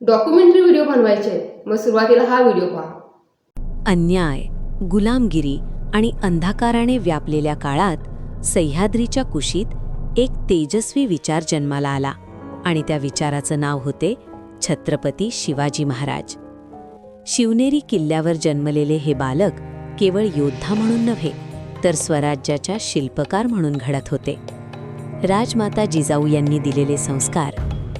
Documentary video बनवायचे मग सुरुवातीला हा व्हिडिओ पहा. अन्याय गुलामगिरी आणि अंधाकाराने व्यापलेल्या काळात सह्याद्रीच्या कुशीत एक तेजस्वी विचार जन्माला आला आणि त्या विचाराचं नाव होते छत्रपती शिवाजी महाराज. शिवनेरी किल्ल्यावर जन्मलेले हे बालक केवळ योद्धा म्हणून नव्हे तर स्वराज्याच्या शिल्पकार म्हणून घडत होते. राजमाता जिजाऊ यांनी दिलेले संस्कार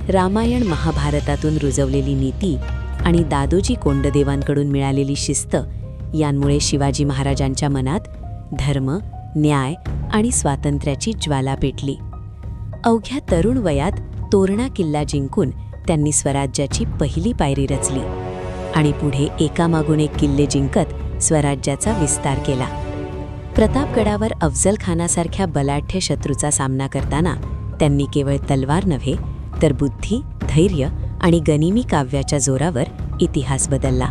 रामायण महाभारतातून रुजवलेली नीती आणि दादोजी कोंडदेवांकडून मिळालेली शिस्त यांमुळे शिवाजी महाराजांच्या मनात धर्म न्याय आणि स्वातंत्र्याची ज्वाला पेटली. अवघ्या तरुण वयात तोरणा किल्ला जिंकून त्यांनी स्वराज्याची पहिली पायरी रचली आणि पुढे एकामागून एक किल्ले जिंकत स्वराज्याचा विस्तार केला. प्रतापगडावर अफजल खानासारख्या बलाढ्य शत्रूचा सामना करताना त्यांनी केवळ तलवार नव्हे तर बुद्धी धैर्य आणि गनिमी काव्याच्या जोरावर इतिहास बदलला.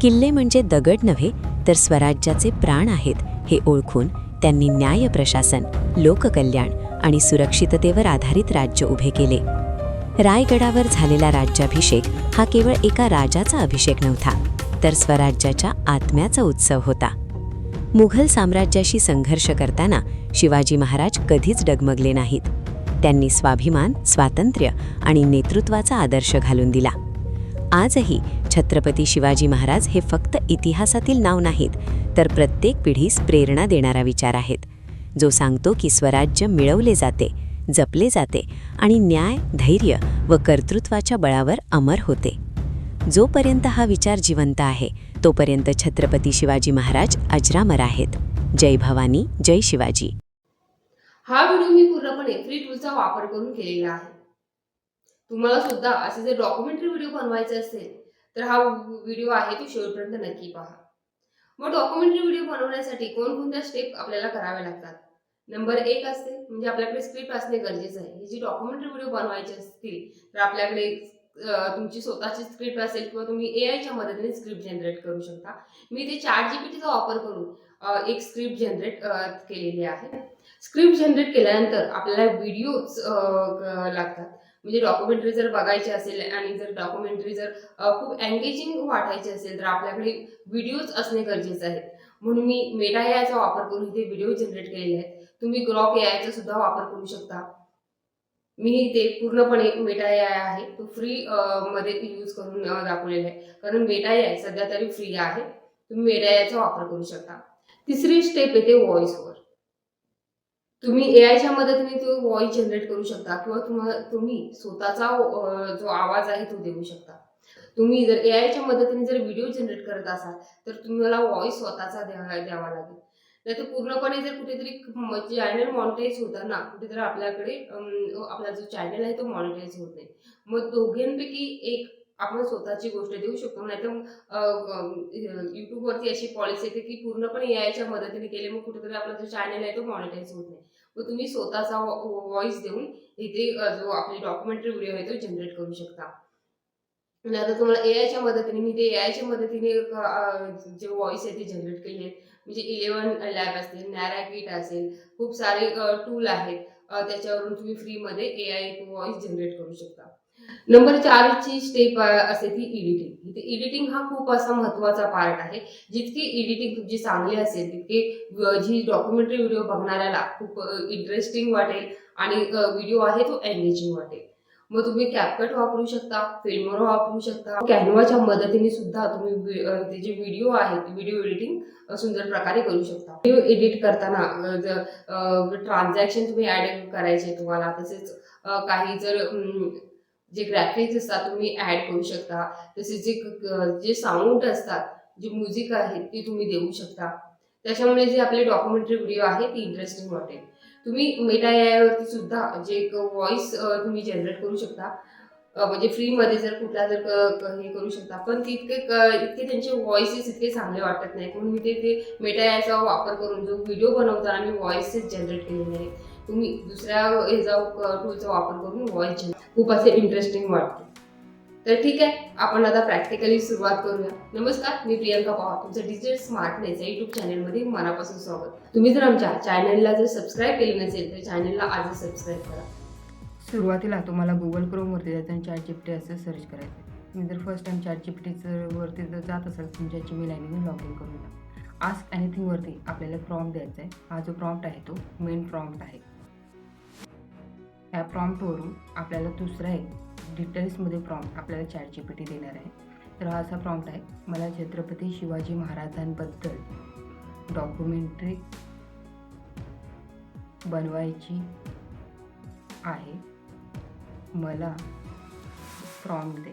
किल्ले म्हणजे दगड नव्हे तर स्वराज्याचे प्राण आहेत हे ओळखून त्यांनी न्याय प्रशासन लोककल्याण आणि सुरक्षिततेवर आधारित राज्य उभे केले. रायगडावर झालेला राज्याभिषेक हा केवळ एका राजाचा अभिषेक नव्हता तर स्वराज्याच्या आत्म्याचा उत्सव होता. मुघल साम्राज्याशी संघर्ष करताना शिवाजी महाराज कधीच डगमगले नाहीत. त्यांनी स्वाभिमान स्वातंत्र्य आणि नेतृत्वाचा आदर्श घालून दिला. आजही छत्रपती शिवाजी महाराज हे फक्त इतिहासातील नाव नाहीत तर प्रत्येक पिढीस प्रेरणा देणारा विचार आहेत. जो सांगतो की स्वराज्य मिळवले जाते जपले जाते आणि न्याय धैर्य व कर्तृत्वाच्या बळावर अमर होते. जोपर्यंत हा विचार जिवंत आहे तोपर्यंत छत्रपती शिवाजी महाराज अजरामर आहेत. जय भवानी जय शिवाजी. हा व्हिडिओ मी पूर्णपणे टूलचा वापर करून केलेला आहे. तुम्हाला सुद्धा असे जर डॉक्युमेंटरी व्हिडिओ बनवायचे असेल तर हा व्हिडिओ आहे तो शेवटपर्यंत नक्की पहा. मग डॉक्युमेंटरी व्हिडिओ बनवण्यासाठी कोणकोणत्या स्टेप आपल्याला कराव्या लागतात? नंबर एक असते म्हणजे आपल्याकडे स्क्रिप्ट असणे गरजेचं आहे. जी डॉक्युमेंटरी व्हिडिओ बनवायचे असतील तर आपल्याकडे तुमची स्वतःची स्क्रिप्ट असेल किंवा तुम्ही ए आयच्या मदतीने स्क्रिप्ट जनरेट करू शकता. मी ते चार जी पी टीचा वापर करून एक स्क्रिप्ट जनरेट केलेली आहे. स्क्रिप्ट जनरेट केल्यानंतर आपल्याला व्हिडिओज लागतात. म्हणजे डॉक्युमेंटरी जर बघायची असेल आणि जर डॉक्युमेंटरी जर खूप एंगेजिंग वाटायची असेल तर आपल्याकडे व्हिडिओज असणे गरजेचे आहेत म्हणून मी मेटा याचा वापर करून इथे व्हिडिओ जनरेट केलेले आहेत. तुम्ही ग्रॉक याचा सुद्धा वापर करू शकता. मी इथे पूर्णपणे मेटा ए आय आहे. तो फ्री मध्ये यूज करून दाखवलेला आहे. कारण मेटा ए आय सध्या तरी फ्री आहे. तुम्ही मेटा याचा वापर करू शकता. तिसरी स्टेप येते व्हॉइसवर तुम्ही ए आयच्या मदतीने तो व्हॉइस जनरेट करू शकता किंवा तुम्हाला तुम्ही स्वतःचा जो आवाज आहे तो देऊ शकता. तुम्ही जर ए आयच्या मदतीने जर व्हिडिओ जनरेट करत असाल तर तुम्हाला व्हॉइस स्वतःचा द्यावा द्यावा लागेल. नाही तर पूर्णपणे जर कुठेतरी चॅनल मॉनिटाईज होताना कुठेतरी आपल्याकडे आपला जो चॅनल आहे तो मॉनिटाईज होत नाही. मग दोघांपैकी एक आपण स्वतःची गोष्ट देऊ शकतो. नाही तर युट्यूबवरती अशी पॉलिसी येते की पूर्णपणे ए आयच्या मदतीने केले मग कुठेतरी आपला जो चॅनल आहे तो मॉनिटाईज होत नाही. मग तुम्ही स्वतःचा व्हॉइस देऊन इथे जो आपली डॉक्युमेंटरी व्हिडिओ आहे तो जनरेट करू शकता. नाहीतर तुम्हाला ए आयच्या मदतीने मी ते ए आयच्या मदतीने जे व्हॉइस आहे ते जनरेट केले आहेत. म्हणजे इलेवन लॅब असतील नॅरा किट असेल खूप सारे टूल आहेत. त्याच्यावरून तुम्ही फ्रीमध्ये ए आय व्हॉइस जनरेट करू शकता. नंबर चारची स्टेप असेल ती एडिटिंग इथे एडिटिंग हा खूप असा महत्त्वाचा पार्ट आहे. जितकी एडिटिंग तुमची चांगली असेल तितके जी डॉक्युमेंटरी व्हिडिओ बघणाऱ्याला खूप इंटरेस्टिंग वाटेल आणि व्हिडिओ आहे तो एंगेजिंग वाटेल. मग तुम्ही कॅपकट वापरू शकता फिल्मर वापरू शकता. कॅनवाच्या मदतीने सुद्धा तुम्ही जे व्हिडिओ आहे व्हिडिओ एडिटिंग सुंदर प्रकारे करू शकता. व्हिडिओ एडिट करताना ट्रान्झॅक्शन तुम्ही ऍड करायचे तुम्हाला तसेच काही जर जे ग्राफिक्स असतात तुम्ही ॲड करू शकता. तसेच जे जे साऊंड असतात जे म्युझिक आहे ते तुम्ही देऊ शकता. त्याच्यामुळे जे आपले डॉक्युमेंटरी व्हिडिओ आहे ती इंटरेस्टिंग वाटेल. तुम्ही मेटा यावरती सुद्धा जे एक व्हॉइस तुम्ही जनरेट करू शकता. म्हणजे फ्रीमध्ये जर कुठला जर क- हे करू शकता. पण तितके क- इतके त्यांचे व्हॉइसेस इतके चांगले वाटत नाहीत म्हणून मी ते ते मेटा याचा वापर करून जो व्हिडिओ बनवताना मी व्हॉइसेस जनरेट केलेले आहेत. तुम्ही दुसऱ्या ह्याचा टूलचा वापर करून व्हॉइस खूप असे इंटरेस्टिंग वाटते. तर ठीक आहे आपण आता प्रॅक्टिकली सुरुवात करूया. नमस्कार मी प्रियंका पवार. तुमचं डिजिटल स्मार्टनेस या युट्यूब चॅनलमध्ये मनापासून स्वागत. तुम्ही जर आमच्या चॅनलला जर सबस्क्राईब केलं नसेल तर चॅनलला आजच सबस्क्राईब करा. सुरुवातीला तुम्हाला गुगल क्रोमवरती जायचं आणि चॅट जीपीटी असं सर्च करायचं तुम्ही जर फर्स्ट टाइम चॅट जीपीटीचं वरती जर जात असाल तुमच्या जीमेल आय डीने लॉग इन करून जा आस्क एनिथिंगवरती आपल्याला प्रॉम्प्ट द्यायचा आहे हा जो प्रॉम्प्ट आहे तो मेन प्रॉम्प्ट आहे. या प्रॉम्प्टवरून आपल्याला दुसरा एक डिटेल्समध्ये प्रॉम्प्ट आपल्याला चॅट जी पी टी देणार आहे. तर हा असा प्रॉम्प्ट आहे मला छत्रपती शिवाजी महाराजांबद्दल डॉक्युमेंटरी बनवायची आहे. मला प्रॉम्प्ट दे.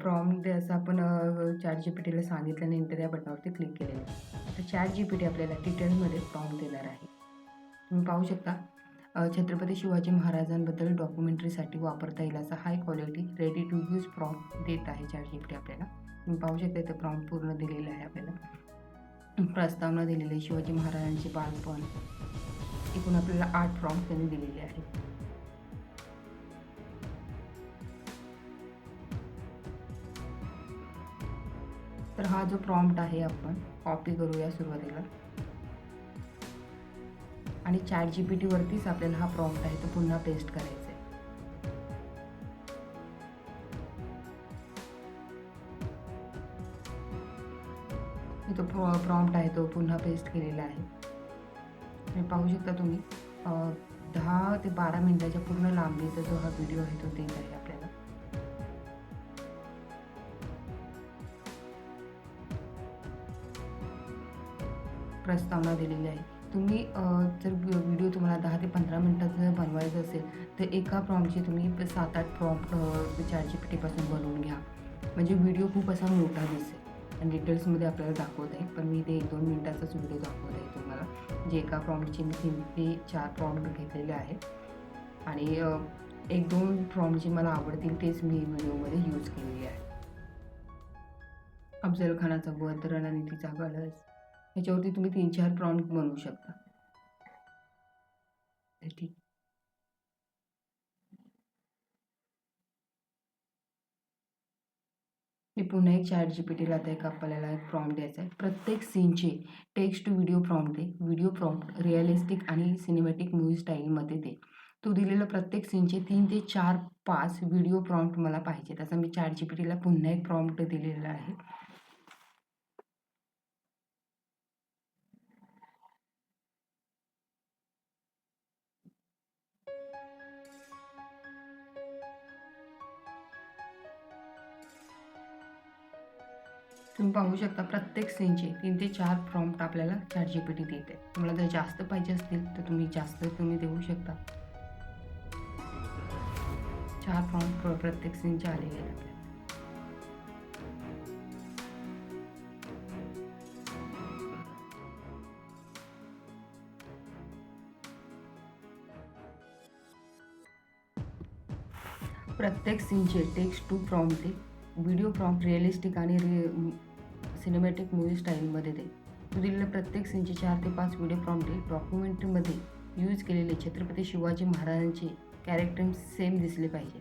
प्रॉम्प्ट दे असं आपण चॅट जी पी टीला सांगितल्यानंतर या बटनावरती क्लिक केलेलं. आहे तर चॅट जी पी टी आपल्याला डिटेलमध्ये प्रॉम्प्ट देणार आहे. तुम्ही पाहू शकता. छत्रपती शिवाजी महाराजांबद्दल डॉक्युमेंटरीसाठी वापरता येईल असा high quality ready to use prompt देत आहे चार जी आपल्याला. तुम्ही पाहू शकता इथं प्रॉम्प्ट पूर्ण दिलेलं आहे आपल्याला. प्रस्तावना दिलेली आहे शिवाजी महाराजांचे बालपण. एकूण आपल्याला आठ प्रॉम्प्ट त्यांनी दिलेले आहेत. तर हा जो प्रॉम्प्ट आहे आपण कॉपी करूया सुरुवातीला. आणि चॅट जी पी टीवरतीच आपल्याला हा प्रॉम्प्ट आहे तो पुन्हा पेस्ट करायचा आहे. तो प्रॉम्प्ट आहे तो पुन्हा पेस्ट केलेला आहे. पाहू शकता तुम्ही दहा ते बारा मिनिटाच्या पूर्ण लांबीचा जो हा व्हिडिओ आहे तो देत आहे आपल्याला. प्रस्तावना दिलेली आहे. तुम्ही जर व्हिडिओ तुम्हाला दहा ते पंधरा मिनटाचं जर बनवायचं असेल तर एका प्रॉम्पची तुम्ही सात आठ प्रॉम्प्ट चार जी बनवून घ्या. म्हणजे व्हिडिओ खूप असा मोठा दिसेल. आणि डिटेल्समध्ये आपल्याला दाखवत आहे. पण मी ते एक दोन मिनटाचाच व्हिडिओ दाखवत आहे तुम्हाला. जे एका प्रॉम्प्टचे मी तीन ते चार प्रॉम्प्ट घेतलेले आहेत. आणि एक दोन प्रॉम्प्ट जे मला आवडतील तेच मी व्हिडिओमध्ये यूज केलेले आहे. अफजल खानाचा वध रणनीतीचा कलर्स ह्याच्यावरती तुम्ही तीन चार प्रॉम्प्ट बनवू शकता. ठीक. मी पुन्हा एक चॅट जी पी टीला आता एक आपल्याला एक प्रॉम्प्ट द्यायचा आहे. प्रत्येक सीनचे टेक्स्ट टू व्हिडिओ प्रॉम्प्ट दे. व्हिडिओ प्रॉम्प्ट रिअलिस्टिक आणि सिनेमॅटिक मूवी स्टाईलमध्ये दे. तो दिलेला प्रत्येक सीनचे तीन ते चार पाच व्हिडिओ प्रॉम्प्ट मला पाहिजे. तसा मी चॅट जी पी टीला पुन्हा एक प्रॉम्प्ट दिलेला आहे. तुम्ही पाहू शकता प्रत्येक सीनचे तीन ते चार प्रॉम्प्ट आपल्याला चार जी पी टी देते. तुम्हाला जर जास्त पाहिजे असतील तर तुम्ही जास्त तुम्ही देऊ शकता. चार प्रॉम्प्ट प्रत्येक सीनचे आलेले आहेत आपल्याला प्रत्येक सीनचे text to prompt video prompt realistic आणि रि सिनेमॅटिक मूवी स्टाईलमध्ये दे. तू दिलेल्या प्रत्येक सीनचे चार ते पाच व्हिडिओ प्रॉम्प्ट डॉक्युमेंटरीमध्ये यूज केलेले छत्रपती शिवाजी महाराजांचे कॅरेक्टर सेम दिसले पाहिजे.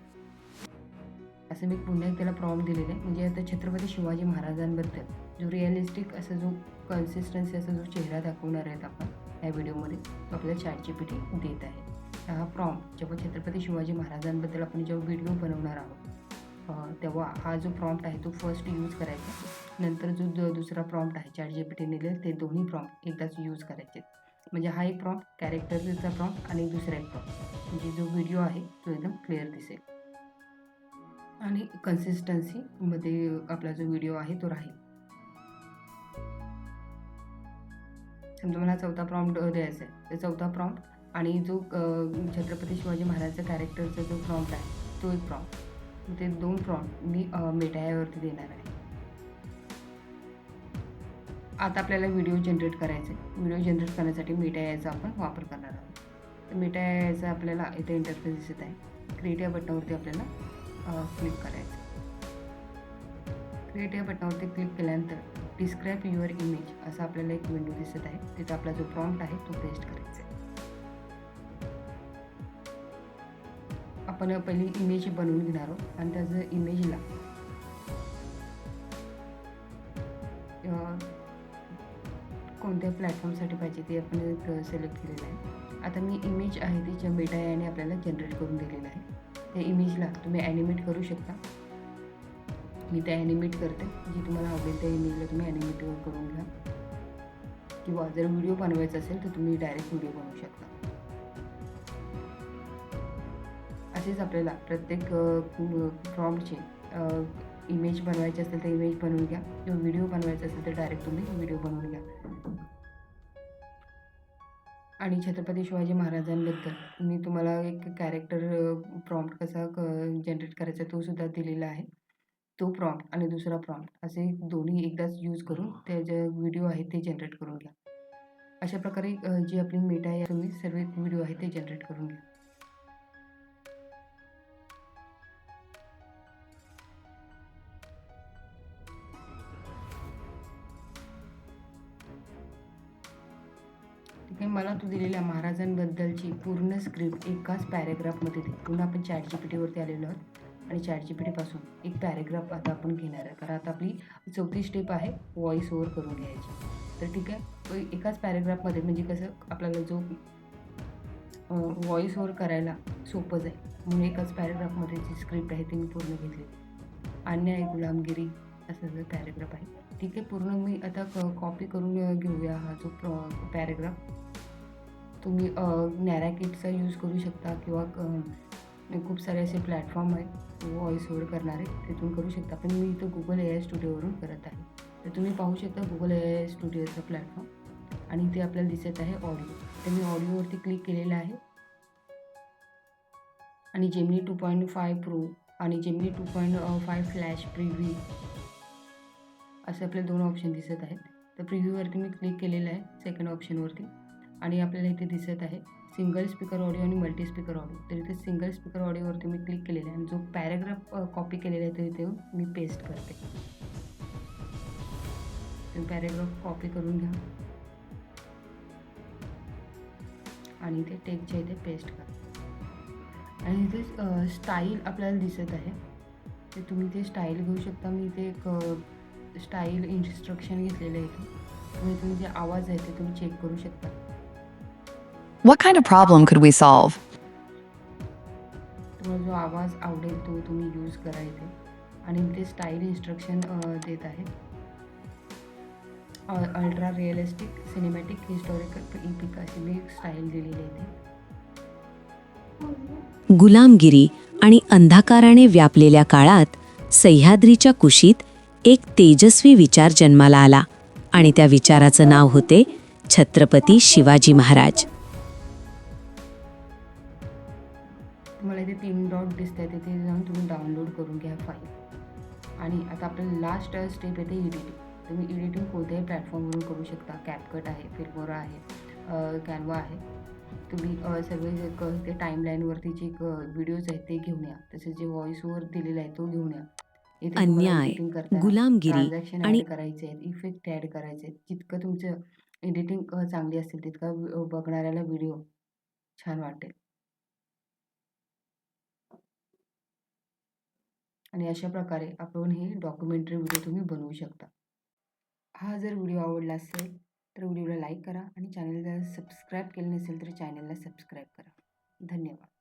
असं मी पुन्हा एक त्याला प्रॉम दिलेलं आहे. म्हणजे आता छत्रपती शिवाजी महाराजांबद्दल जो रिअलिस्टिक असा जो कन्सिस्टन्सी असा जो चेहरा दाखवणार आहेत आपण या व्हिडिओमध्ये तो आपल्याला चॅटची पिठी देत आहे. हा प्रॉम जेव्हा छत्रपती शिवाजी महाराजांबद्दल आपण जेव्हा व्हिडिओ बनवणार आहोत तेव्हा हा जो प्रॉम्प्ट आहे तो फर्स्ट यूज करायचा. नंतर जो द- दुसरा प्रॉम्प्ट आहे चॅट जी पी टीने दिलेला ते दोन्ही प्रॉम्प्ट एकदाच यूज करायचे म्हणजे हा एक प्रॉम्प्ट कॅरेक्टरचा प्रॉम्प्ट आणि दुसरा एक प्रॉम्प्ट म्हणजे जो व्हिडिओ आहे तो एकदम क्लिअर दिसेल. आणि कन्सिस्टन्सीमध्ये आपला जो व्हिडिओ आहे तो राहील. समजा मला चौथा प्रॉम्प्ट द्यायचा आहे. तर चौथा प्रॉम्प्ट आणि जो छत्रपती शिवाजी महाराजचा कॅरेक्टरचा जो प्रॉम्प्ट आहे तो एक प्रॉम्प्ट ते दोन प्रॉम्प्ट मी मेटायावरती देणार आहे. आता आपल्याला व्हिडिओ जनरेट करायचा आहे व्हिडिओ जनरेट करण्यासाठी मेटायाचा आपण वापर करणार आहोत. तर मेटायाचा आपल्याला इथे इंटरफेस दिसत आहे. क्रिएट या बटनावरती आपल्याला क्लिक करायचं क्रिएट या बटनावरती क्लिक केल्यानंतर डिस्क्राईब युअर इमेज असा आपल्याला एक विंडो दिसत आहे. तिथं आपला जो प्रॉम्प्ट आहे तो पेस्ट करायचा आहे आपण पहिली इमेज बनवून घेणार आहोत. आणि त्याचं इमेजला कोणत्या प्लॅटफॉर्मसाठी पाहिजे ते आपण सिलेक्ट केलेलं आहे. आता मी इमेज आहे ती ज्या मेटा याने आपल्याला जनरेट करून दिलेलं आहे. त्या इमेजला तुम्ही ॲनिमेट करू शकता. मी त्या ॲनिमेट करते. जी तुम्हाला आवडेल त्या इमेजला तुम्ही ॲनिमेट करून घ्या. किंवा जर व्हिडिओ बनवायचा असेल तर तुम्ही डायरेक्ट व्हिडिओ बनवू शकता. असेच आपल्याला प्रत्येक प्रॉम्प्टचे इमेज बनवायचे असेल तर इमेज बनवून घ्या. किंवा व्हिडिओ बनवायचा असेल तर डायरेक्ट तुम्ही व्हिडिओ बनवून घ्या. आणि छत्रपती शिवाजी महाराजांबद्दल मी तुम्हाला एक कॅरेक्टर प्रॉम्प्ट कसा जनरेट करायचा तो सुद्धा दिलेला आहे. तो प्रॉम्प्ट आणि दुसरा प्रॉम्प्ट असे दोन्ही एकदाच यूज करून त्या ज्या व्हिडिओ आहे ते जनरेट करून घ्या. अशा प्रकारे जी आपली मेटा आहे तुम्ही सर्व व्हिडिओ आहे ते जनरेट करून घ्या. मला तू दिलेल्या महाराजांबद्दलची पूर्ण स्क्रिप्ट एकाच पॅरेग्राफमध्ये दे पुन्हा आपण चॅट जी पी टीवरती आलेलो आहोत. आणि चॅट जी पी टीपासून एक पॅरेग्राफ आता आपण घेणार आहे कारण आता आपली चौथी स्टेप आहे व्हॉइस ओव्हर करून घ्यायची. तर ठीक आहे. एकाच पॅरेग्राफमध्ये म्हणजे कसं आपल्याला जो व्हॉइस ओव्हर करायला सोपं जाईल. म्हणून एकाच पॅरेग्राफमध्ये जी स्क्रिप्ट आहे ती मी पूर्ण घेतली. अन्याय गुलामगिरी असा जो पॅरेग्राफ आहे. ठीक आहे. पूर्ण मी आता कॉपी करून घेऊया हा जो पॅरेग्राफ तुम्ही नॅरा किटचा यूज करू शकता किंवा खूप सारे असे प्लॅटफॉर्म आहेत व्हॉइस ओव्हर करणारे तिथून करू शकता. पण मी इथं गुगल ए आय स्टुडिओवरून करत आहे. तर तुम्ही पाहू शकता गुगल ए आय स्टुडिओचा प्लॅटफॉर्म आणि इथे आपल्याला दिसत आहे ऑडिओ तर मी ऑडिओवरती क्लिक केलेलं आहे. आणि Gemini two point five pro आणि Gemini two point five flash preview असे आपले दोन ऑप्शन दिसत आहेत. तर प्रिव्ह्यूवरती मी क्लिक केलेलं आहे सेकंड ऑप्शनवरती आणि आपल्याला इथे दिसत आहे सिंगल स्पीकर ऑडिओ आणि मल्टी स्पीकर ऑडिओ. तर इथे सिंगल स्पीकर ऑडिओवरती मी क्लिक केलेलं आहे आणि जो पॅरेग्राफ कॉपी केलेला आहे तो इथे मी पेस्ट करते. तुम्ही पॅरेग्राफ कॉपी करून घ्या. आणि इथे टेकच्या इथे पेस्ट करा. आणि इथे स्टाईल आपल्याला दिसत आहे. तर तुम्ही ते स्टाईल घेऊ शकता. मी इथे एक स्टाईल इन्स्ट्रक्शन घेतलेलं आहे इथे. तुम्ही तुम्ही जे आवाज आहे ते तुम्ही चेक करू शकता. What kind of problem could we solve? तुम्हाला जो आवाज आवडेल तो तुम्ही यूज करा इथे. आणि ते स्टाईल इन्स्ट्रक्शन देत आहे. Ultra realistic cinematic historical epic अशी मी स्टाईल दिलेली आहे गुलामगिरी आणि अंधाकाराने व्यापलेल्या काळात सह्याद्रीच्या कुशीत एक तेजस्वी विचार जन्माला आला आणि त्या विचाराचं नाव होते छत्रपती शिवाजी महाराज. तुम्हाला इथे तीन डॉट दिसत आहे तिथे जाऊन तुम्ही डाउनलोड करून घ्या फाईल आणि आता आपलं लास्ट स्टेप येते एडिटिंग तुम्ही एडिटिंग कोणत्याही प्लॅटफॉर्मवरून करू शकता. कॅपकट आहे फिल्मोरा आहे कॅनवा आहे. तुम्ही सर्व जे क ते टाईमलाईनवरती जे व्हिडिओज आहेत ते घेऊन या. तसेच जे व्हॉइस ओव्हर दिलेला आहे तो घेऊन या. अन्याय, गुलामगिरी ट्रान्झॅक्शन आणि- ॲड करायचे आहेत इफेक्ट ॲड करायचे आहेत. जितकं तुमचं एडिटिंग चांगली असेल तितका बघणाऱ्याला व्हिडिओ छान वाटेल. आणि अशा प्रकारे आपण हे डॉक्युमेंटरी व्हिडिओ तुम्ही बनवू शकता. हा जर व्हिडिओ आवडला असेल तर व्हिडिओला लाईक करा आणि चॅनलला सबस्क्राईब केलं नसेल तर चॅनलला सबस्क्राईब करा. धन्यवाद.